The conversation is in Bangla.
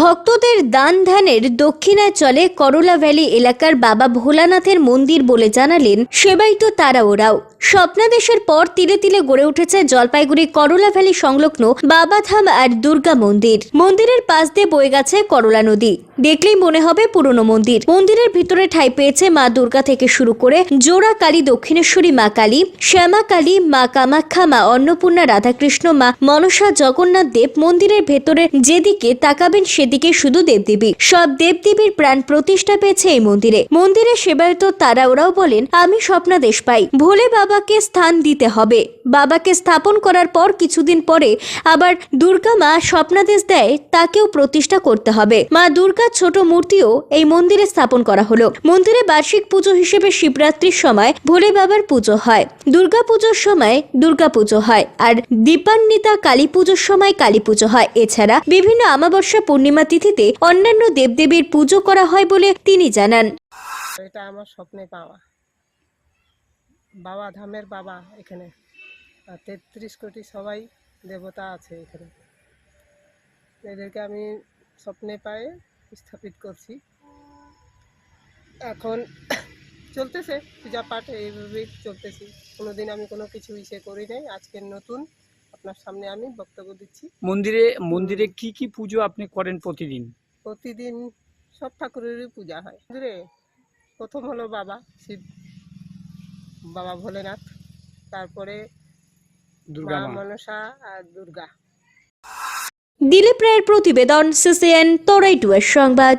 ভক্তদের দান ধ্যানের দক্ষিণাঞ্চলে করলা ভ্যালি এলাকার বাবা ভোলানাথের মন্দির বলে জানালেন সেবাই তো তারা ওরাও। স্বপ্নাদেশের পর তিলে তিলে গড়ে উঠেছে জলপাইগুড়ি করলা ভ্যালি সংলগ্ন বাবাধাম আর দুর্গা মন্দির। মন্দিরের পাশ দিয়ে বয়ে গেছে করলা নদী। দেখলেই মনে হবে পুরনো মন্দির। মন্দিরের ভিতরে ঠাঁই পেয়েছে মা দুর্গা থেকে শুরু করে জোড়া কালী, দক্ষিণেশ্বরী মা কালী, শ্যামা কালী, মা কামাখ্যা, মা অন্নপূর্ণা, রাধাকৃষ্ণ, মা মনসা, জগন্নাথ দেব মন্দিরের ভেতরে যেদিকে তাকাবেন সেদিকে শুধু দেবদেবী। সব দেবদেবীর প্রাণ প্রতিষ্ঠা পেয়েছে এই মন্দিরে। মন্দিরে সেবায়ত তারা ওরাও বলেন, আমি স্বপ্নাদেশ পাই। ভোলে বাবাকে স্থান দিতে হবে। বাবাকে স্থাপন করার পর কিছুদিন পরে আবার দুর্গা মা স্বপ্নাদেশ দেয়, তাকেও প্রতিষ্ঠা করতে হবে। মা দুর্গার ছোট মূর্তিও এই মন্দিরে স্থাপন করা হলো। মন্দিরে বার্ষিক পুজো হিসেবে শিবরাত্রির সময় ভোলে বাবার পুজো হয়। দুর্গা পুজোর সময় দুর্গা পুজো হয় আর দীপান্বিতা কালী পুজোর সময় কালী পুজো হয়। এছাড়া বিভিন্ন আমাবস্যা পূর্ণিমা তিথিতে অন্যান্য দেবদেবীর পুজো করা হয় বলে তিনি জানান। এটা আমার স্বপ্নে পাওয়া। বাবা ধামের বাবা এখানে। তেত্রিশ কোটি সবাই দেবতা আছে এখানে। এদেরকে আমি স্বপ্নে পায়ে স্থাপিত করছি। এখন চলতেছে পূজা পাঠ এইভাবেই চলতেছি। কোনোদিন আমি কোনো কিছু ইসে করি নাই। আজকের নতুন আপনার সামনে আমি বক্তব্য দিচ্ছি। মন্দিরে মন্দিরে কি কি পুজো আপনি করেন প্রতিদিন? প্রতিদিন সব ঠাকুরেরই পূজা হয়। মন্দিরে প্রথম হলো বাবা শিব বাবা ভোলেনাথ তারপরে দুর্গা মা। মনসা আর দুর্গা। দিলীপ রায়ের প্রতিবেদন সিসিএন এর সংবাদ।